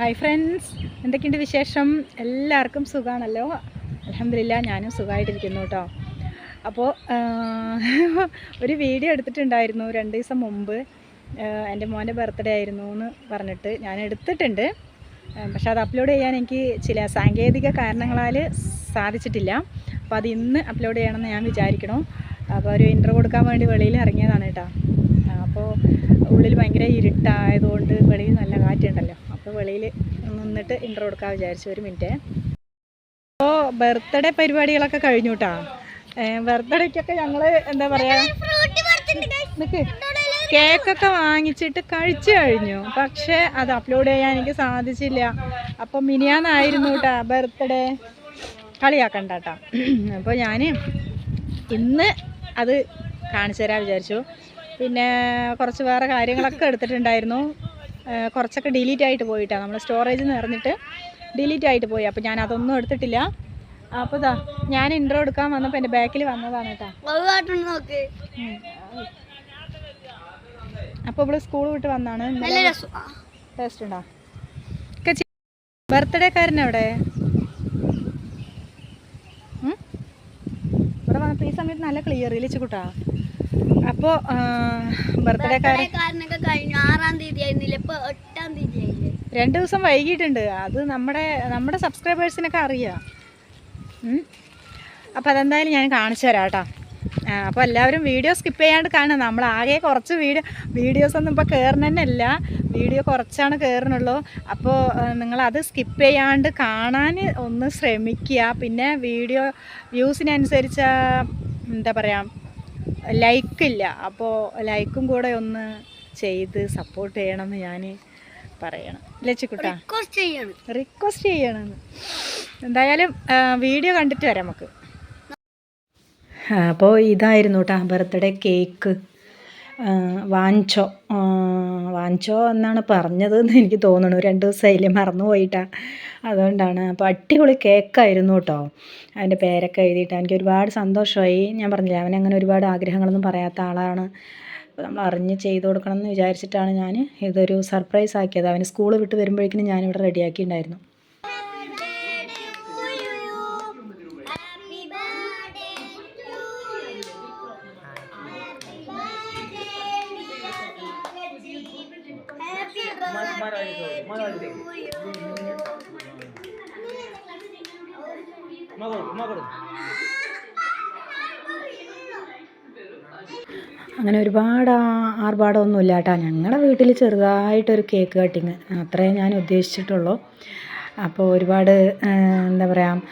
Hi friends എന്തൊക്കെയുണ്ട് വിശേഷം? എല്ലാവർക്കും സുഖമാണല്ലോ അലഹമില്ല ഞാനും സുഖമായിട്ടിരിക്കുന്നു കേട്ടോ. അപ്പോൾ ഒരു വീഡിയോ എടുത്തിട്ടുണ്ടായിരുന്നു രണ്ട് ദിവസം മുമ്പ്. എന്റെ മോന്റെ ബർത്ത്ഡേ ആയിരുന്നു എന്ന് പറഞ്ഞിട്ട് ഞാൻ എടുത്തിട്ടുണ്ട്. പക്ഷെ അത് അപ്ലോഡ് ചെയ്യാൻ എനിക്ക് ചില സാങ്കേതിക കാരണങ്ങളാൽ സാധിച്ചിട്ടില്ല. അപ്പോൾ അത് ഇന്ന് അപ്ലോഡ് ചെയ്യണമെന്ന് ഞാൻ വിചാരിക്കണു. അപ്പോൾ ഒരു ഇന്റർവ്യൂ കൊടുക്കാൻ വേണ്ടി വെളിയിൽ ഇറങ്ങിയതാണ് കേട്ടോ. അപ്പോൾ ഉള്ളിൽ ഭയങ്കര ഇരുട്ടായതുകൊണ്ട് വെളിയിൽ നല്ല കാറ്റുണ്ടല്ലോ. വെളിയിൽ നിന്നിട്ട് ഇന്റർ കൊടുക്കാൻ വിചാരിച്ചു. ഒരു മിനിറ്റ് അപ്പോൾ ബർത്ത്ഡേ പരിപാടികളൊക്കെ കഴിഞ്ഞു കേട്ടോ ബർത്ത്ഡേക്കൊക്കെ ഞങ്ങൾ എന്താ പറയുക നിൽക്ക് കേക്കൊക്കെ വാങ്ങിച്ചിട്ട് കഴിച്ചു കഴിഞ്ഞു. പക്ഷേ അത് അപ്ലോഡ് ചെയ്യാൻ എനിക്ക് സാധിച്ചില്ല. അപ്പം മിനിയാന്നായിരുന്നു കേട്ടോ ബർത്ത്ഡേ കളിയാക്കണ്ട കേട്ടോ അപ്പോൾ ഞാൻ ഇന്ന് അത് കാണിച്ചു തരാൻ വിചാരിച്ചു. പിന്നെ കുറച്ച് വേറെ കാര്യങ്ങളൊക്കെ എടുത്തിട്ടുണ്ടായിരുന്നു. കുറച്ചൊക്കെ ഡിലീറ്റ് ആയിട്ട് പോയിട്ടാണ് നമ്മൾ സ്റ്റോറേജ് നിറഞ്ഞിട്ട് ഡിലീറ്റ് ആയിട്ട് പോയി. അപ്പോൾ ഞാൻ അതൊന്നും എടുത്തിട്ടില്ല. അപ്പോൾ ഇതാ ഞാൻ ഇൻട്രോ എടുക്കാൻ വന്നപ്പോൾ എന്റെ ബാക്കിൽ വന്നതാണ് കേട്ടോ. അപ്പോൾ ഇവിടെ സ്കൂൾ വിട്ട് വന്നാണ്. ടേസ്റ്റ് ഉണ്ടോ? ബർത്ത്ഡേക്കാരൻ എവിടെ? ഉം? ഇവിടെ വന്നപ്പോൾ ഈ സമയത്ത് നല്ല ക്ലിയർ ഇല്ലേ കൂട്ടാ അപ്പോൾ ബർത്ത്ഡേ കാരനൊക്കെ കഴിഞ്ഞു. ആറാം തീയതി ആയിരുന്നില്ല ഇപ്പൊ എട്ടാം തീയതി ആയില്ലേ രണ്ട് ദിവസം വൈകിട്ടുണ്ട് അത് നമ്മുടെ നമ്മുടെ സബ്സ്ക്രൈബേഴ്സിനൊക്കെ അറിയാം. അപ്പോൾ അതെന്തായാലും ഞാൻ കാണിച്ചു തരാം കേട്ടോ. അപ്പോൾ എല്ലാവരും വീഡിയോ സ്കിപ്പ് ചെയ്യാണ്ട് കാണുക. നമ്മൾ ആകെ കുറച്ച് വീഡിയോ വീഡിയോസ് ഒന്നും ഇപ്പൊ കയറണമെന്നല്ല വീഡിയോ കുറച്ചാണ് കയറുന്നുള്ളൂ അപ്പോൾ നിങ്ങൾ അത് സ്കിപ്പ് ചെയ്യാണ്ട് കാണാൻ ഒന്ന് ശ്രമിക്കുക. പിന്നെ വീഡിയോ വ്യൂസിനനുസരിച്ച് എന്താ പറയുക ലൈക്കില്ല. അപ്പോൾ ലൈക്കും കൂടെ ഒന്ന് ചെയ്ത് സപ്പോർട്ട് ചെയ്യണമെന്ന് ഞാൻ പറയണം. ലച്ചിക്കുട്ടാ റിക്വസ്റ്റ് ചെയ്യണം. റിക്വസ്റ്റ് ചെയ്യണമെന്ന്. എന്തായാലും വീഡിയോ കണ്ടിട്ട് വരാം നമുക്ക്. അപ്പോൾ ഇതായിരുന്നു കേട്ടോ ബർത്ത്ഡേ കേക്ക്. വാങ്ങിച്ചോ വാഞ്ചോ. വാഞ്ചോ എന്നാണ് പറഞ്ഞത് എന്ന് എനിക്ക് തോന്നുന്നു. രണ്ട് ദിവസമായില്ലേ മറന്നു പോയിട്ടാ അതുകൊണ്ടാണ്. അപ്പോൾ അടിപൊളി കേക്കായിരുന്നു കേട്ടോ. അതിന്റെ പേരൊക്കെ എഴുതിയിട്ട് എനിക്ക് ഒരുപാട് സന്തോഷമായി. ഞാൻ പറഞ്ഞില്ല അവൻ അങ്ങനെ ഒരുപാട് ആഗ്രഹങ്ങളൊന്നും പറയാത്ത ആളാണ്. അപ്പോൾ നമ്മൾ അറിഞ്ഞ് ചെയ്ത് കൊടുക്കണം എന്ന് വിചാരിച്ചിട്ടാണ് ഞാൻ ഇതൊരു സർപ്രൈസ് ആക്കിയത്. അവന് സ്കൂൾ വിട്ട് വരുമ്പോഴേക്കും ഞാനിവിടെ റെഡിയാക്കിയിട്ടുണ്ടായിരുന്നു അങ്ങനെ ഒരുപാട് ആർഭാടമൊന്നുമില്ല കേട്ടോ ഞങ്ങളുടെ വീട്ടിൽ ചെറുതായിട്ടൊരു കേക്ക് കട്ടിങ്. അത്രേ ഞാൻ ഉദ്ദേശിച്ചിട്ടുള്ളൂ. അപ്പോൾ ഒരുപാട് എന്താ പറയുക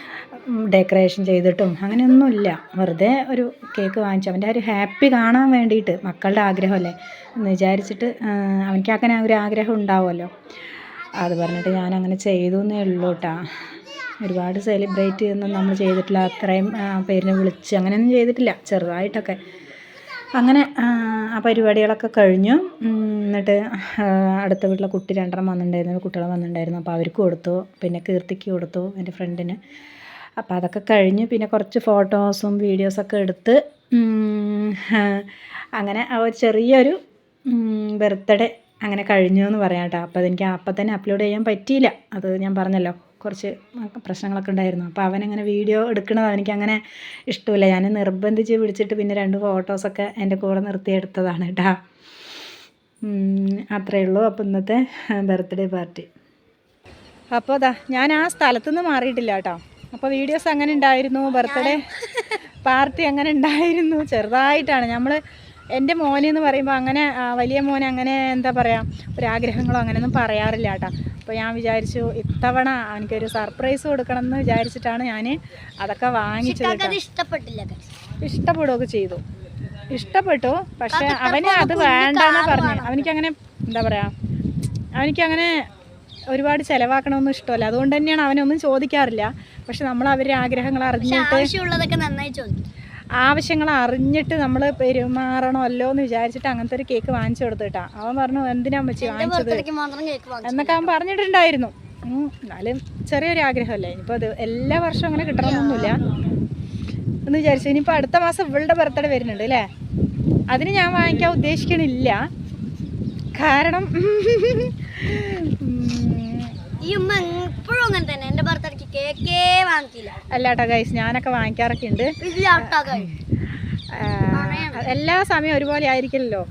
ഡെക്കറേഷൻ ചെയ്തിട്ടും അങ്ങനെയൊന്നുമില്ല. വെറുതെ ഒരു കേക്ക് വാങ്ങിച്ചു. അവന്റെ ഒരു ഹാപ്പി കാണാൻ വേണ്ടിയിട്ട് മക്കളുടെ ആഗ്രഹമല്ലേ? എന്ന് വിചാരിച്ചിട്ട് അവനിക്ക് അങ്ങനെ ഒരു ആഗ്രഹം ഉണ്ടാവുമല്ലോ. അത് പറഞ്ഞിട്ട് ഞാൻ അങ്ങനെ ചെയ്തു എന്നേ ഉള്ളൂ ഒരുപാട് സെലിബ്രേറ്റ് ഒന്നും നമ്മൾ ചെയ്തിട്ടില്ല. അത്രയും പേരിനെ വിളിച്ച് അങ്ങനെയൊന്നും ചെയ്തിട്ടില്ല. ചെറുതായിട്ടൊക്കെ. അങ്ങനെ ആ പരിപാടികളൊക്കെ കഴിഞ്ഞു. എന്നിട്ട് അടുത്ത വീട്ടിലെ കുട്ടി രണ്ടെണ്ണം വന്നിട്ടുണ്ടായിരുന്നു. കുട്ടികൾ വന്നിട്ടുണ്ടായിരുന്നു. അപ്പോൾ അവർക്ക് കൊടുത്തു. പിന്നെ കീർത്തിക്ക് കൊടുത്തു. എന്റെ ഫ്രണ്ടിന് അപ്പോൾ അതൊക്കെ കഴിഞ്ഞ് പിന്നെ കുറച്ച് ഫോട്ടോസും വീഡിയോസൊക്കെ എടുത്ത് അങ്ങനെ ആ ഒരു ചെറിയൊരു ബർത്ത്ഡേ അങ്ങനെ കഴിഞ്ഞു എന്ന് പറയാം കേട്ടോ. അപ്പോൾ അതെനിക്ക് അപ്പം തന്നെ അപ്ലോഡ് ചെയ്യാൻ പറ്റിയില്ല. അത് ഞാൻ പറഞ്ഞല്ലോ കുറച്ച് പ്രശ്നങ്ങളൊക്കെ ഉണ്ടായിരുന്നു. അപ്പോൾ അവനങ്ങനെ വീഡിയോ എടുക്കണത് അവനിക്ക് അങ്ങനെ ഇഷ്ടമില്ല. ഞാൻ നിർബന്ധിച്ച് വിളിച്ചിട്ട് പിന്നെ രണ്ട് ഫോട്ടോസൊക്കെ എന്റെ കൂടെ നിർത്തി എടുത്തതാണ് കേട്ടോ. അത്രയേ ഉള്ളൂ. അപ്പോൾ ഇന്നത്തെ ബർത്ത്ഡേ പാർട്ടി. അപ്പോൾ അതാ ഞാൻ ആ സ്ഥലത്തുനിന്ന് മാറിയിട്ടില്ല കേട്ടോ. അപ്പോൾ വീഡിയോസ് അങ്ങനെ ഉണ്ടായിരുന്നു ബർത്ത്ഡേ പാർട്ടി അങ്ങനെ ഉണ്ടായിരുന്നു ചെറുതായിട്ടാണ്. നമ്മൾ എന്റെ മോനെ എന്ന് പറയുമ്പോൾ അങ്ങനെ വലിയ മോനെ അങ്ങനെ എന്താ പറയുക ഒരാഗ്രഹങ്ങളോ അങ്ങനെയൊന്നും പറയാറില്ല കേട്ടോ. അപ്പോൾ ഞാൻ വിചാരിച്ചു ഇത്തവണ എനിക്കൊരു സർപ്രൈസ് കൊടുക്കണം എന്ന് വിചാരിച്ചിട്ടാണ് ഞാൻ അതൊക്കെ വാങ്ങിച്ചത് ഇഷ്ടപ്പെട്ടില്ല. ഇഷ്ടപ്പെടുകയൊക്കെ ചെയ്തു. ഇഷ്ടപ്പെട്ടു പക്ഷെ അവന് അത് വേണ്ടെന്ന് പറഞ്ഞു. അവനിക്കങ്ങനെ എന്താ പറയുക അവനിക്കങ്ങനെ ഒരുപാട് ചിലവാക്കണമെന്നും ഇഷ്ടമല്ല. അതുകൊണ്ട് തന്നെയാണ് അവനൊന്നും ചോദിക്കാറില്ല. പക്ഷെ നമ്മൾ അവരുടെ ആഗ്രഹങ്ങൾ അറിഞ്ഞിട്ട് നന്നായി ചോദിക്കും. ആവശ്യങ്ങൾ അറിഞ്ഞിട്ട് നമ്മൾ പെരുമാറണമല്ലോ എന്ന് വിചാരിച്ചിട്ട് അങ്ങനത്തെ ഒരു കേക്ക് വാങ്ങിച്ചു കൊടുത്തു കേട്ടാ. അവൻ പറഞ്ഞു എന്തിനാ വെച്ച് വാങ്ങിച്ചത്? എന്നൊക്കെ അവൻ പറഞ്ഞിട്ടുണ്ടായിരുന്നു. എന്നാലും ചെറിയൊരു ആഗ്രഹമല്ലേ? ഇനിയിപ്പോൾ അത് എല്ലാ വർഷവും അങ്ങനെ കിട്ടണമെന്നൊന്നുമില്ല. എന്ന് വിചാരിച്ചു. ഇനിയിപ്പോൾ അടുത്ത മാസം ഇവളുടെ ബർത്ത്ഡേ വരുന്നുണ്ട് അല്ലേ? അതിന് ഞാൻ വാങ്ങിക്കാൻ ഉദ്ദേശിക്കണില്ല. കാരണം ഈ ഉമ്മ എപ്പോഴും അങ്ങനെ തന്നെ. അല്ല കേട്ടോ ഗൈസ് ഞാനൊക്കെ വാങ്ങിക്കാറൊക്കെ ഉണ്ട്. എല്ലാ സമയം ഒരുപോലെ ആയിരിക്കില്ലല്ലോ.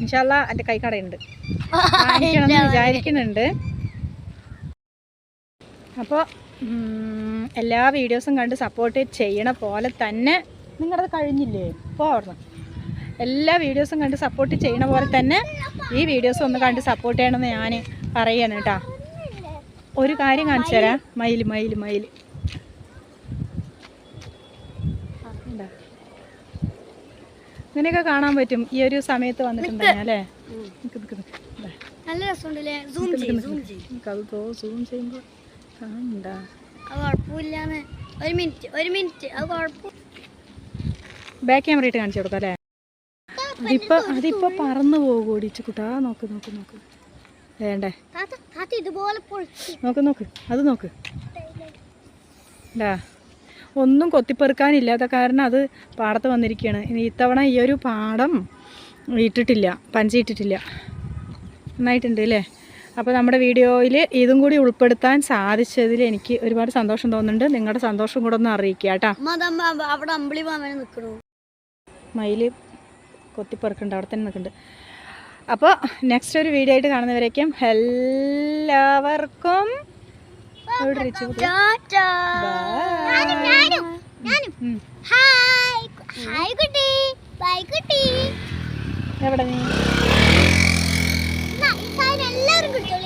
ഇൻഷാല്ല എന്റെ കൈക്കടയുണ്ട്. വാങ്ങിക്കണം എന്ന് വിചാരിക്കുന്നുണ്ട്. അപ്പോൾ എല്ലാ വീഡിയോസും കണ്ട് സപ്പോർട്ട് ചെയ്യണ പോലെ തന്നെ നിങ്ങളത് കഴിഞ്ഞില്ലേ? ഇപ്പോൾ ഓർമ്മ എല്ലാ വീഡിയോസും കണ്ട് സപ്പോർട്ട് ചെയ്യണ പോലെ തന്നെ ഈ വീഡിയോസ് ഒന്ന് കണ്ട് സപ്പോർട്ട് ചെയ്യണമെന്ന് ഞാൻ പറയാണ് കേട്ടോ. ഒരു കാര്യം കാണിച്ചു തരാം മയിൽ. മയിൽ മയിൽ. ഇങ്ങനെയൊക്കെ കാണാൻ പറ്റും. ഈ ഒരു സമയത്ത് വന്നിട്ടുണ്ടെങ്കിൽ അല്ലേ. നല്ല രസമുണ്ടല്ലേ? സൂം സൂം ചെയ്യുമ്പോൾ കാണണ്ട കുഴപ്പമില്ലാന്ന്. ഒരു മിനിറ്റ് ഒരു മിനിറ്റ്. അത് കുഴപ്പം ബാക്ക് ക്യാമറ ഇട്ട് കാണിച്ചു കൊടുക്കാം അല്ലേ? അതിപ്പോ അതിപ്പോ പറന്നു പോകും ഓടിച്ചു. കുട്ടാ നോക്ക് നോക്ക് നോക്ക്. വേണ്ടേ? ഇതുപോലെ നോക്ക് നോക്ക്. അത് നോക്ക്. ഇതാ. ഒന്നും കൊത്തിപ്പെറുക്കാനില്ലാത്ത കാരണം അത് പാടത്ത് വന്നിരിക്കുകയാണ് ഇനി ഇത്തവണ ഈ ഒരു പാടം ഇട്ടിട്ടില്ല. പഞ്ചിട്ടിട്ടില്ല നന്നായിട്ടുണ്ട് അല്ലേ? അപ്പോൾ നമ്മുടെ വീഡിയോയിൽ ഇതും കൂടി ഉൾപ്പെടുത്താൻ സാധിച്ചതിൽ എനിക്ക് ഒരുപാട് സന്തോഷം തോന്നുന്നുണ്ട്. നിങ്ങളുടെ സന്തോഷം കൂടെ ഒന്ന് അറിയിക്കുക കേട്ടോ. അവിടെ അമ്പിളി മാമനെ നിൽക്കണു മയിൽ കൊത്തിപ്പെറുക്കുന്നുണ്ട് അവിടെ തന്നെ നിൽക്കുന്നുണ്ട്. അപ്പോൾ നെക്സ്റ്റ് ഒരു വീഡിയോ ആയിട്ട് കാണുന്നവരേക്കും എല്ലാവർക്കും എവിടെ നീ? എല്ലാവരും